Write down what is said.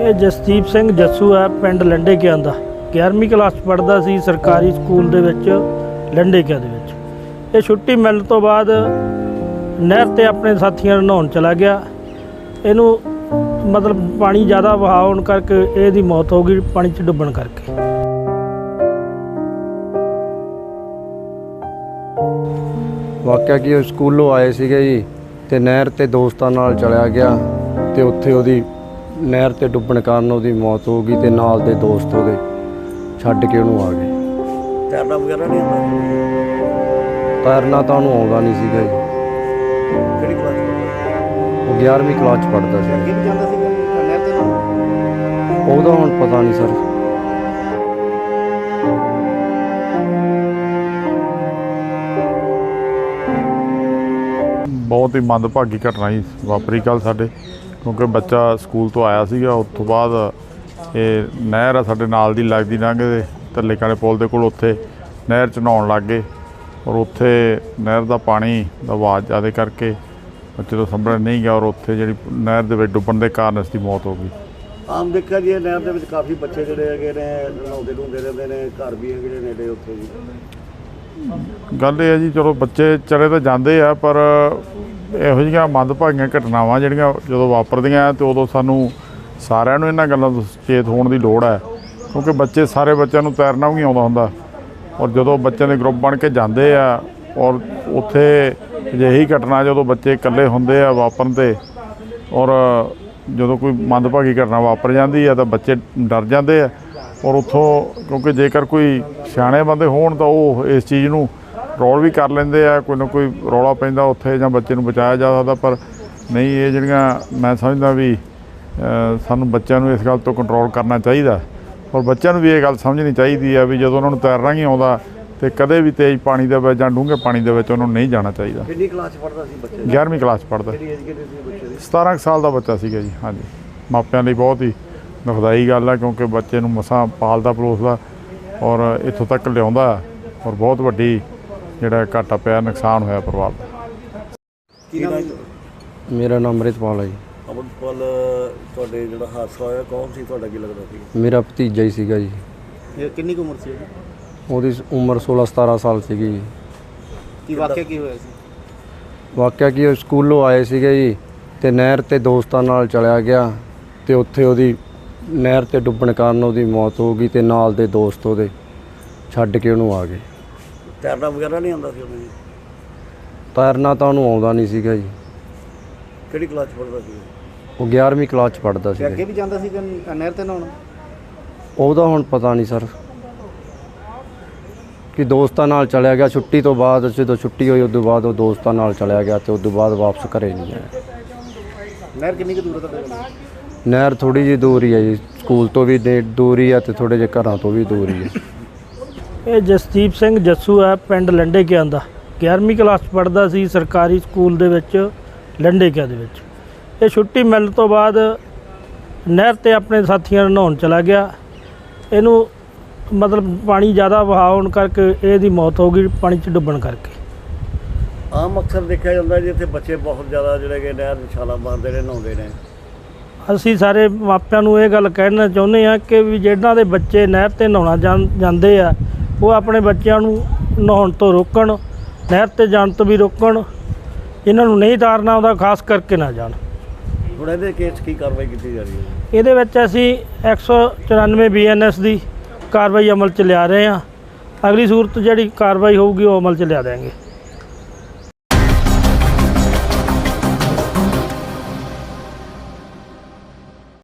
ਇਹ ਜਸਦੀਪ ਸਿੰਘ ਜੱਸੂ ਹੈ, ਪਿੰਡ ਲੰਡੇ ਕਿਆਂ ਦਾ। 11ਵੀਂ ਕਲਾਸ 'ਚ ਪੜ੍ਹਦਾ ਸੀ ਸਰਕਾਰੀ ਸਕੂਲ ਦੇ ਵਿੱਚ ਲੰਡੇ ਕਿਆਂ ਦੇ ਵਿੱਚ। ਇਹ ਛੁੱਟੀ ਮਿਲਣ ਤੋਂ ਬਾਅਦ ਨਹਿਰ ਤੇ ਆਪਣੇ ਸਾਥੀਆਂ ਨਾਲ ਨਹਾਉਣ ਚਲਾ ਗਿਆ। ਇਹਨੂੰ ਮਤਲਬ ਪਾਣੀ ਜ਼ਿਆਦਾ ਵਹਾਅ ਹੋਣ ਕਰਕੇ ਇਹਦੀ ਮੌਤ ਹੋ ਗਈ ਪਾਣੀ 'ਚ ਡੁੱਬਣ ਕਰਕੇ। ਵਾਕਿਆ ਕਿ ਉਹ ਸਕੂਲੋਂ ਆਏ ਸੀਗੇ ਜੀ ਤੇ ਨਹਿਰ ਤੇ ਦੋਸਤਾਂ ਨਾਲ ਚਲਿਆ ਗਿਆ ਤੇ ਉੱਥੇ ਉਹਦੀ ਨਹਿਰ ਤੇ ਡੁੱਬਣ ਕਾਰਨ ਉਹਦੀ ਮੌਤ ਹੋ ਗਈ ਤੇ ਨਾਲ ਦੇ ਦੋਸਤ ਉਹਦੇ ਛੱਡ ਕੇ ਉਹਨੂੰ ਆ ਗਏ। ਤੈਰਨਾ ਵਗੈਰਾ ਨਹੀਂ ਆਉਂਦਾ? ਤੈਰਨਾ ਤਾਂ ਉਹਨੂੰ ਆਉਂਦਾ ਨਹੀਂ ਸੀਗਾ ਜੀ। ਕਿਹੜੀ ਕਲਾਸ ਪੜ੍ਹਦਾ ਉਹ 11ਵੀਂ ਕਲਾਸ ਚ ਪੜ੍ਹਦਾ ਸੀ। ਅੱਗੇ ਵੀ ਜਾਂਦਾ ਸੀਗਾ ਨਹਿਰ ਤੇ ਨਾ? ਉਹਦਾ ਹੁਣ ਪਤਾ ਨਹੀਂ ਸਰ। ਬਹੁਤ ਹੀ ਮੰਦਭਾਗੀ ਘਟਨਾ ਹੀ ਵਾਪਰੀ ਕੱਲ ਸਾਡੇ। ਕਿਉਂਕਿ ਬੱਚਾ ਸਕੂਲ ਤੋਂ ਆਇਆ ਸੀਗਾ ਉਸ ਤੋਂ ਬਾਅਦ ਇਹ ਨਹਿਰ ਆ ਸਾਡੇ ਨਾਲ ਦੀ ਲੱਗਦੀ ਲੰਘਦੇ ਥੱਲੇ ਕਾਲੇ ਪੁਲ ਦੇ ਕੋਲ ਉੱਥੇ ਨਹਿਰ ਚ ਨਹਾਉਣ ਲੱਗ ਗਏ ਔਰ ਉੱਥੇ ਨਹਿਰ ਦਾ ਪਾਣੀ ਦਾ ਆਵਾਜ਼ ਜ਼ਿਆਦਾ ਕਰਕੇ ਬੱਚੇ ਤੋਂ ਸੰਭਲ ਨਹੀਂ ਗਿਆ ਔਰ ਉੱਥੇ ਜਿਹੜੀ ਨਹਿਰ ਦੇ ਵਿੱਚ ਡੁੱਬਣ ਦੇ ਕਾਰਨ ਇਸ ਦੀ ਮੌਤ ਹੋ ਗਈ। ਆਮ ਦੇਖਿਆ ਜੀ ਇਹ ਨਹਿਰ ਦੇ ਵਿੱਚ ਕਾਫੀ ਬੱਚੇ ਜਿਹੜੇ ਹੈਗੇ ਨੇ ਨਹਾਉਂਦੇ ਨੂੰਦੇ ਰਹਿੰਦੇ ਨੇ ਘਰ ਵੀ ਹੈਗੇ ਨੇ ਨੇੜੇ ਉੱਥੇ ਜੀ। ਗੱਲ ਇਹ ਹੈ ਜੀ ਚਲੋ ਬੱਚੇ ਚਲੇ ਤਾਂ ਜਾਂਦੇ ਆ ਪਰ ਇਹੋ ਜਿਹੀਆਂ ਮੰਦਭਾਗੀਆਂ ਘਟਨਾਵਾਂ ਜਿਹੜੀਆਂ ਜਦੋਂ ਵਾਪਰਦੀਆਂ ਤੇ ਉਦੋਂ ਸਾਨੂੰ ਸਾਰਿਆਂ ਨੂੰ ਇਹਨਾਂ ਗੱਲਾਂ ਤੋਂ ਸੁਚੇਤ ਹੋਣ ਦੀ ਲੋੜ ਹੈ। ਕਿਉਂਕਿ ਬੱਚੇ ਸਾਰੇ ਬੱਚਿਆਂ ਨੂੰ ਤੈਰਨਾ ਵੀ ਆਉਂਦਾ ਹੁੰਦਾ। ਔਰ ਜਦੋਂ ਬੱਚਿਆਂ ਦੇ ਗਰੁੱਪ ਬਣ ਕੇ ਜਾਂਦੇ ਆ ਔਰ ਉੱਥੇ ਅਜਿਹੀ ਘਟਨਾ ਜਦੋਂ ਬੱਚੇ ਇਕੱਲੇ ਹੁੰਦੇ ਆ ਵਾਪਰਨ ਤੇ ਔਰ ਜਦੋਂ ਕੋਈ ਮੰਦਭਾਗੀ ਘਟਨਾ ਵਾਪਰ ਜਾਂਦੀ ਆ ਤਾਂ ਬੱਚੇ ਡਰ ਜਾਂਦੇ ਆ। ਔਰ ਉੱਥੋਂ ਕਿਉਂਕਿ ਜੇਕਰ ਕੋਈ ਸਿਆਣੇ ਬੰਦੇ ਹੋਣ ਤਾਂ ਉਹ ਇਸ ਚੀਜ਼ ਨੂੰ ਰੋਲ ਵੀ ਕਰ ਲੈਂਦੇ ਆ ਕੋਈ ਨਾ ਕੋਈ ਰੌਲਾ ਪੈਂਦਾ ਉੱਥੇ ਜਾਂ ਬੱਚੇ ਨੂੰ ਬਚਾਇਆ ਜਾ ਸਕਦਾ ਪਰ ਨਹੀਂ ਇਹ ਜਿਹੜੀਆਂ ਮੈਂ ਸਮਝਦਾ ਵੀ ਸਾਨੂੰ ਬੱਚਿਆਂ ਨੂੰ ਇਸ ਗੱਲ ਤੋਂ ਕੰਟਰੋਲ ਕਰਨਾ ਚਾਹੀਦਾ। ਔਰ ਬੱਚਿਆਂ ਨੂੰ ਵੀ ਇਹ ਗੱਲ ਸਮਝਣੀ ਚਾਹੀਦੀ ਆ ਵੀ ਜਦੋਂ ਉਹਨਾਂ ਨੂੰ ਤੈਰਨਾ ਨਹੀਂ ਆਉਂਦਾ ਤੇ ਕਦੇ ਵੀ ਤੇਜ਼ ਪਾਣੀ ਦੇ ਵਿੱਚ ਜਾਂ ਡੂੰਘੇ ਪਾਣੀ ਦੇ ਵਿੱਚ ਉਹਨਾਂ ਨੂੰ ਨਹੀਂ ਜਾਣਾ ਚਾਹੀਦਾ। ਕਿੰਨੀ ਕਲਾਸ 'ਚ ਪੜ੍ਹਦਾ ਸੀ ਬੱਚੇ? 11ਵੀਂ ਕਲਾਸ ਪੜ੍ਹਦਾ। ਕਿਹੜੀ ਏਜ ਕਿੰਨੀ ਸੀ ਬੱਚੇ ਦੀ? 17 ਕੁ ਸਾਲ ਦਾ ਬੱਚਾ ਸੀਗਾ ਜੀ ਹਾਂਜੀ। ਮਾਪਿਆਂ ਲਈ ਬਹੁਤ ਹੀ ਦੁਖਦਾਈ ਗੱਲ ਹੈ ਕਿਉਂਕਿ ਬੱਚੇ ਨੂੰ ਮਸਾਂ ਪਾਲਦਾ ਪਲੋਸਦਾ ਔਰ ਇੱਥੋਂ ਤੱਕ ਲਿਆਉਂਦਾ ਔਰ ਬਹੁਤ ਵੱਡੀ ਜਿਹੜਾ ਘਾਟਾ ਪਿਆ ਨੁਕਸਾਨ ਹੋਇਆ ਪਰਿਵਾਰ ਦਾ। ਕੀ ਨਾਮ ਹੈ ਮੇਰਾ ਨਾਮ ਅੰਮ੍ਰਿਤਪਾਲ ਹੈ ਜੀ। ਅਮਰਪਾਲ ਤੁਹਾਡੇ ਜਿਹੜਾ ਹਾਦਸਾ ਹੋਇਆ ਕੌਣ ਸੀ? ਤੁਹਾਡਾ ਕੀ ਲੱਗਦਾ ਸੀ? ਮੇਰਾ ਭਤੀਜਾ ਹੀ ਸੀਗਾ ਜੀ। ਇਹ ਕਿੰਨੀ ਕੁ ਉਮਰ ਸੀ ਉਹਦੀ? ਉਹਦੀ ਉਮਰ 16 17 ਸਾਲ ਸੀਗੀ ਜੀ। ਕੀ ਵਾਕਿਆ ਕੀ ਹੋਇਆ ਸੀ? ਵਾਕਿਆ ਕਿ ਉਹ ਸਕੂਲੋਂ ਆਏ ਸੀਗੇ ਜੀ ਤੇ ਨਹਿਰ ਤੇ ਦੋਸਤਾਂ ਨਾਲ ਚਲਿਆ ਗਿਆ ਤੇ ਉੱਥੇ ਉਹਦੀ ਨਹਿਰ ਤੇ ਡੁੱਬਣ ਕਾਰਨ ਉਹਦੀ ਮੌਤ ਹੋ ਗਈ ਤੇ ਨਾਲ ਦੇ ਦੋਸਤ ਉਹਦੇ ਛੱਡ ਕੇ ਉਹਨੂੰ ਆ ਗਏ। ਤੈਰਨਾ ਵਗੈਰਾ ਨਹੀਂ ਆਉਂਦਾ ਸੀ ਉਹਨੂੰ ਜੀ? ਤੈਰਨਾ ਤਾਂ ਉਹਨੂੰ ਆਉਂਦਾ ਨਹੀਂ ਸੀਗਾ ਜੀ। ਕਿਹੜੀ ਕਲਾਸ 'ਚ ਪੜ੍ਹਦਾ ਸੀ ਉਹ? 11ਵੀਂ ਕਲਾਸ ਚ ਪੜ੍ਹਦਾ ਤੇ ਅੱਗੇ ਵੀ ਜਾਂਦਾ ਸੀ ਨਹਿਰ ਤੇ ਨਹਾਉਣ? ਉਹਦਾ ਹੁਣ ਪਤਾ ਨਹੀਂ ਸਰ। ਕਿ ਦੋਸਤਾਂ ਨਾਲ ਚਲਿਆ ਗਿਆ ਛੁੱਟੀ ਤੋਂ ਬਾਅਦ ਜਦੋਂ ਛੁੱਟੀ ਹੋਈ ਉਦੋਂ ਬਾਅਦ ਉਹ ਦੋਸਤਾਂ ਨਾਲ ਚਲਿਆ ਗਿਆ ਤੇ ਉਦੋਂ ਬਾਅਦ ਵਾਪਸ ਘਰੇ ਨਹੀਂ ਆਇਆ। ਨਹਿਰ ਕਿੰਨੀ ਕੁ ਦੂਰ ਹੈ ਕੋਲ? ਨਹਿਰ ਥੋੜੀ ਜਿਹੀ ਦੂਰ ਹੀ ਹੈ ਜੀ। ਸਕੂਲ ਤੋਂ ਵੀ ਦੇ- ਦੂਰ ਹੀ ਆ ਤੇ ਥੋੜੇ ਜਿਹੇ ਘਰਾਂ ਤੋਂ ਵੀ ਦੂਰ ਹੀ ਹੈ ਇਹ ਜਸਦੀਪ ਸਿੰਘ ਜੱਸੂ ਹੈ ਪਿੰਡ ਲੰਡੇ ਕਿਆਂ ਦਾ। 11ਵੀਂ ਕਲਾਸ 'ਚ ਪੜ੍ਹਦਾ ਸੀ ਸਰਕਾਰੀ ਸਕੂਲ ਦੇ ਵਿੱਚ ਲੰਡੇ ਕਿਆਂ ਦੇ ਵਿੱਚ। ਇਹ ਛੁੱਟੀ ਮਿਲਣ ਤੋਂ ਬਾਅਦ ਨਹਿਰ ਤੇ ਆਪਣੇ ਸਾਥੀਆਂ ਨਾਲ ਨਹਾਉਣ ਚਲਾ ਗਿਆ। ਇਹਨੂੰ ਮਤਲਬ ਪਾਣੀ ਜ਼ਿਆਦਾ ਵਹਾਅ ਹੋਣ ਕਰਕੇ ਇਹਦੀ ਮੌਤ ਹੋ ਗਈ ਪਾਣੀ 'ਚ ਡੁੱਬਣ ਕਰਕੇ। ਆਮ ਅਕਸਰ ਦੇਖਿਆ ਜਾਂਦਾ ਜੀ ਇੱਥੇ ਬੱਚੇ ਬਹੁਤ ਜ਼ਿਆਦਾ ਜਿਹੜੇ ਕਿ ਨਹਿਰ 'ਚ ਛਾਲਾਂ ਮਾਰਦੇ ਨੇ ਨਹਾਉਂਦੇ ਨੇ। ਅਸੀਂ ਸਾਰੇ ਮਾਪਿਆਂ ਨੂੰ ਇਹ ਗੱਲ ਕਹਿਣਾ ਚਾਹੁੰਦੇ ਹਾਂ ਕਿ ਵੀ ਜਿਹਨਾਂ ਦੇ ਬੱਚੇ ਨਹਿਰ ਤੇ ਨਹਾਉਣਾ ਜਾਂ- ਜਾਂਦੇ ਆ ਉਹ ਆਪਣੇ ਬੱਚਿਆਂ ਨੂੰ ਨਹਾਉਣ ਤੋਂ ਰੋਕਣ ਨਹਿਰ ਤੇ ਜਾਣ ਤੋਂ ਵੀ ਰੋਕਣ ਇਹਨਾਂ ਨੂੰ ਨਹੀਂ ਤਾਰਨਾ ਆਉਂਦਾ ਖਾਸ ਕਰਕੇ ਨਾ ਜਾਣ। ਹੁਣ ਇਹਦੇ ਕੇਸ 'ਚ ਕੀ ਕਾਰਵਾਈ ਕੀਤੀ ਜਾ ਰਹੀ ਹੈ? ਇਹਦੇ ਵਿੱਚ ਅਸੀਂ 194 ਬੀਐਨਐਸ ਦੀ ਕਾਰਵਾਈ ਅਮਲ ਚ ਲਿਆ ਰਹੇ ਹਾਂ। ਅਗਲੀ ਸੂਰਤ ਜਿਹੜੀ ਕਾਰਵਾਈ ਹੋਊਗੀ ਉਹ ਅਮਲ ਚ ਲਿਆ ਦੇਵਾਂਗੇ